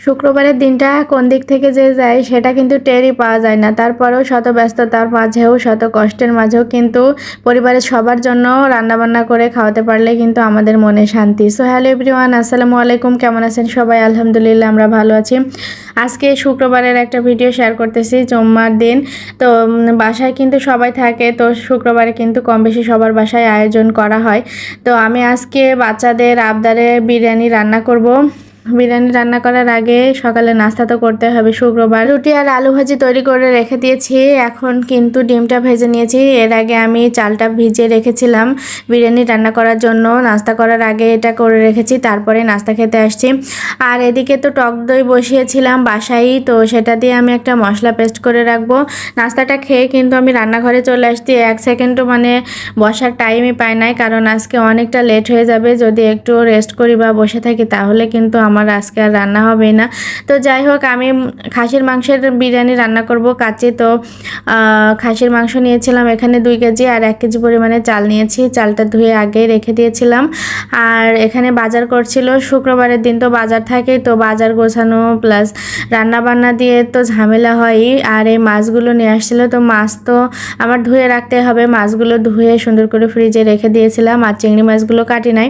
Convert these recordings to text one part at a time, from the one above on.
শুক্রবারের দিনটা কোন দিক থেকে যে যায় সেটা কিন্তু টেরই পাওয়া যায় না। তারপরেও শত ব্যস্ততার মাঝেও, শত কষ্টের মাঝেও কিন্তু পরিবারের সবার জন্য রান্নাবান্না করে খাওয়াতে পারলে কিন্তু আমাদের মনে শান্তি। সো হ্যালো এভরিওয়ান আসসালামু আলাইকুম, কেমন আছেন সবাই? আলহামদুলিল্লাহ, আমরা ভালো আছি। আজকে শুক্রবারের একটা ভিডিও শেয়ার করতেছি, জম্মার দিন। তো বাসায় কিন্তু সবাই থাকে, তো শুক্রবারে কিন্তু কম বেশি সবার বাসায় আয়োজন করা হয়। তো, আমি আজকে বাচ্চাদের আবদারে বিরিয়ানি রান্না করব। বিরিয়ানি রান্না করার আগে সকালে নাস্তা তো করতে হবে শুক্রবার। রুটি আর আলু ভাজি তৈরি করে রেখে দিয়েছি। এখন কিন্তু ডিমটা ভেজে নিয়েছি। এর আগে আমি চালটা ভিজিয়ে রেখেছিলাম বিরিয়ানি রান্না করার জন্য। নাস্তা করার আগে এটা করে রেখেছি, তারপরে নাস্তা খেতে আসছি। আর এদিকে তো টক দই বসিয়েছিলাম বাসায়, তো সেটা দিয়ে আমি একটা মশলা পেস্ট করে রাখব। নাস্তাটা খেয়ে কিন্তু আমি রান্নাঘরে চলে আসছি। এক সেকেন্ডও মানে বসার টাইমই পাই নাই, কারণ আজকে অনেকটা লেট হয়ে যাবে। যদি একটু রেস্ট করি বা বসে থাকি, তাহলে কিন্তু আমার আজকে আর রান্না হবে না। তো যাই হোক, আমি খাসির মাংসের বিরিয়ানি রান্না করব কাচে। তো খাসির মাংস নিয়েছিলাম এখানে দুই কেজি আর এক কেজি পরিমাণে চাল নিয়েছি। চালটা ধুয়ে আগে রেখে দিয়েছিলাম। আর এখানে বাজার করছিল শুক্রবারের দিন, তো বাজার থাকে। তো বাজার গোছানো প্লাস রান্না বান্না দিয়ে তো ঝামেলা হয়ই। আর এই মাছগুলো নিয়ে আসছিল, তো মাছ তো আমার ধুয়ে রাখতে হবে। মাছগুলো ধুয়ে সুন্দর করে ফ্রিজে রেখে দিয়েছিলাম। আর চিংড়ি মাছগুলো কাটি নাই।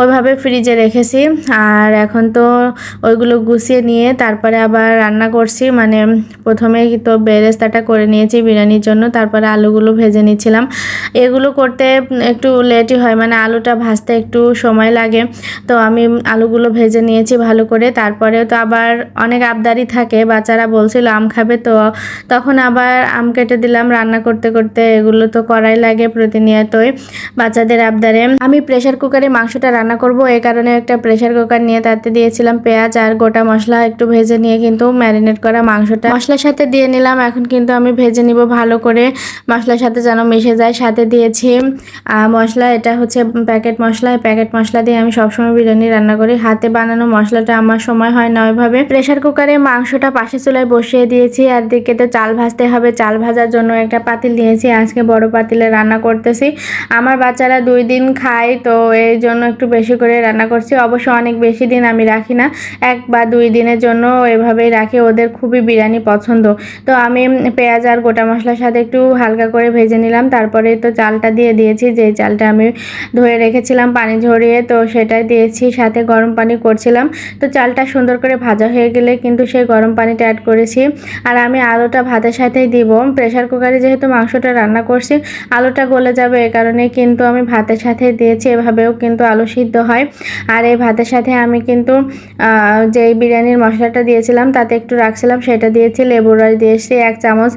ওইভাবে ফ্রিজে রেখেছি। আর এখন তো ওইগুলো গুছিয়ে নিয়ে তারপরে আবার রান্না করছি। মানে প্রথমে তো বেরেস্তাটা করে নিয়েছি বিরিয়ানির জন্য, তারপরে আলুগুলো ভেজে নিয়েছিলাম এগুলো করতে একটু লেটই হয় মানে আলুটা ভাজতে একটু সময় লাগে। তো আমি আলুগুলো ভেজে নিয়েছি ভালো করে। তারপরে তো আবার অনেক আবদারি থাকে, বাচ্চারা বলছিল আম খাবে তো। তখন আবার আম কেটে দিলাম, রান্না করতে করতে এগুলো তো করাই লাগে প্রতিনিয়তই বাচ্চাদের আবদারে। আমি প্রেশার কুকারে মাংসটা রান্না করব এই কারণে একটা প্রেশার কুকার নিয়ে তাতে দিয়েছিলাম পেঁয়াজ আর গোটা মশলা একটু ভেজে নিয়ে কিন্তু ম্যারিনেট করা মাংসটা। মশলার সাথে দিয়ে নিলাম, এখন কিন্তু আমি ভেজে নিব ভালো করে। মশলার সাথে যেন মিশে যায়, সাথে দিয়েছি মশলা। এটা হচ্ছে প্যাকেট মশলা প্যাকেট মশলা দিয়ে আমি সবসময় বিরিয়ানি রান্না করি। হাতে বানানো মশলাটা আমার সময় হয় না ওইভাবে। প্রেশার কুকারে মাংসটা পাশে চুলায় বসিয়ে দিয়েছি, আর দিকে তো চাল ভাজতে হবে। চাল ভাজার জন্য একটা পাতিল নিয়েছি, আজকে বড় পাতিলে রান্না করতেছি। আমার বাচ্চারা দুই দিন খায়, তো এই জন্য একটু বেশি করে রান্না করছি। অবশ্য অনেক বেশি দিন আমি রাখি না। এক বা দুই দিনের জন্য এভাবেই রাখি। ওদের খুবই বিরিয়ানি পছন্দ। তো আমি পেঁয়াজ আর গোটা মশলার সাথে একটু হালকা করে ভেজে নিলাম। তারপরে তো চালটা দিয়ে দিয়েছি। যে চালটা আমি ধুয়ে রেখেছিলাম পানি ঝরিয়ে, তো সেটাই দিয়েছি। সাথে গরম পানি করছিলাম। তো চালটা সুন্দর করে ভাজা হয়ে গেলে কিন্তু সেই গরম পানিটা অ্যাড করেছি। আর আমি আলুটা ভাতের সাথেই দিব। প্রেশার কুকারে যেহেতু মাংসটা রান্না করছি, আলুটা গলে যাবে এ কারণে কিন্তু আমি ভাতের সাথে দিয়েছি। এভাবেও কিন্তু আলু সিদ্ধ হয়। আর এই ভাতের সাথে আমি কিন্তু যে বিরিয়ানির মশলাটা দিয়েছিলাম, তাতে একটু রাখছিলাম, সেটা দিয়েছি, লেবুর রস দিয়েছি, এক চামচ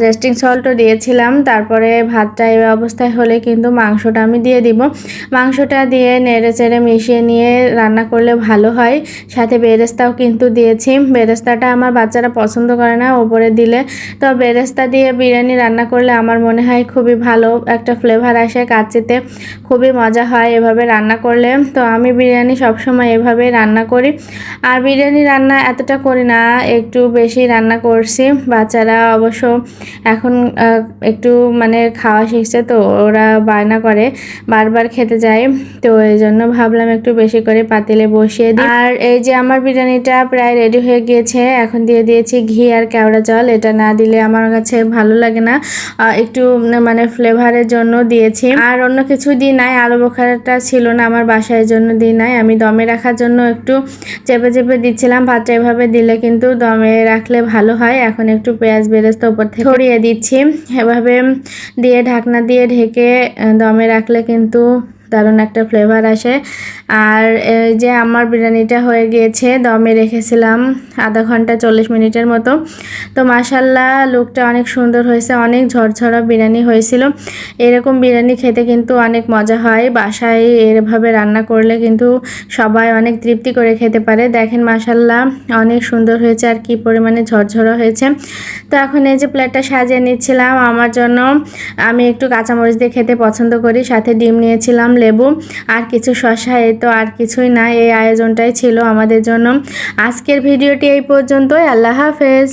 জেস্টিং সল্টও দিয়েছিলাম। তারপরে ভাতটা এই অবস্থায় হলে কিন্তু মাংসটা আমি দিয়ে দিব। মাংসটা দিয়ে নেড়ে চেড়ে মিশিয়ে নিয়ে রান্না করলে ভালো হয়। সাথে বেরেস্তাও কিন্তু দিয়েছি। বেরেস্তাটা আমার বাচ্চারা পছন্দ করে না, ওপরে দিলে। তো বেরেস্তা দিয়ে বিরিয়ানি রান্না করলে আমার মনে হয় খুবই ভালো একটা ফ্লেভার আসে কাচ্চিতে। খুবই মজা হয় এভাবে রান্না করলে। তো আমি বিরিয়ানি সবসময় এভাবেই রান্না করি। আর বিরিয়ানি রান্না এতটা করি না, একটু বেশি রান্না করছি। বাচ্চারা অবশ্য এখন একটু মানে খাওয়া শিখছে তো, ওরা বায়না করে, বারবার খেতে যায়। তো এই জন্য ভাবলাম একটু বেশি করে পাতিলে বসিয়ে দিই। আর এই যে আমার বিরিয়ানিটা প্রায় রেডি হয়ে গিয়েছে, এখন দিয়ে দিয়েছি ঘি আর কেওড়া জল। এটা না দিলে আমার কাছে ভালো লাগে না। একটু মানে ফ্লেভারের জন্য দিয়েছি। আর অন্য কিছু দিই নাই, আলু বোখারাটা ছিল না আমার বাসায় জন্য দিই নাই। আমি দমে রাখার জন্য একটু চেপে চেপে দিচ্ছিলাম, ভাতটা এভাবে দিলে কিন্তু দমে রাখলে ভালো হয়। এখন একটু পেঁয়াজ বেরেস্তা উপর থেকে ছড়িয়ে দিচ্ছি। এভাবে দিয়ে ঢাকনা দিয়ে ঢেকে দমে রাখলে কিন্তু দারুণ একটা ফ্লেভার আসে। আর এই যে আমার বিরিয়ানিটা হয়ে গিয়েছে দমে রেখেছিলাম আধা ঘণ্টা চল্লিশ মিনিটের মতো। তো মাসাল্লাহ লুকটা অনেক সুন্দর হয়েছে, অনেক ঝরঝরা বিরিয়ানি হয়েছিল। এরকম বিরিয়ানি খেতে কিন্তু অনেক মজা হয়, বাসায় এভাবে রান্না করলে কিন্তু সবাই অনেক তৃপ্তি করে খেতে পারে। দেখেন মাসাল্লাহ অনেক সুন্দর হয়েছে আর কি পরিমাণে ঝরঝরা হয়েছে। তো এখন এই যে প্লেটটা সাজিয়ে নিচ্ছিলাম, আমার জন্য আমি একটু কাঁচামরিচ দিয়ে খেতে পছন্দ করি, সাথে ডিম নিয়েছিলাম লেবু, আর কিছু শশা, এ তো আর কিছুই না। এই আয়োজনটাই ছিল আমাদের জন্য। আজকের ভিডিওটি এই পর্যন্তই। আল্লাহ হাফেজ।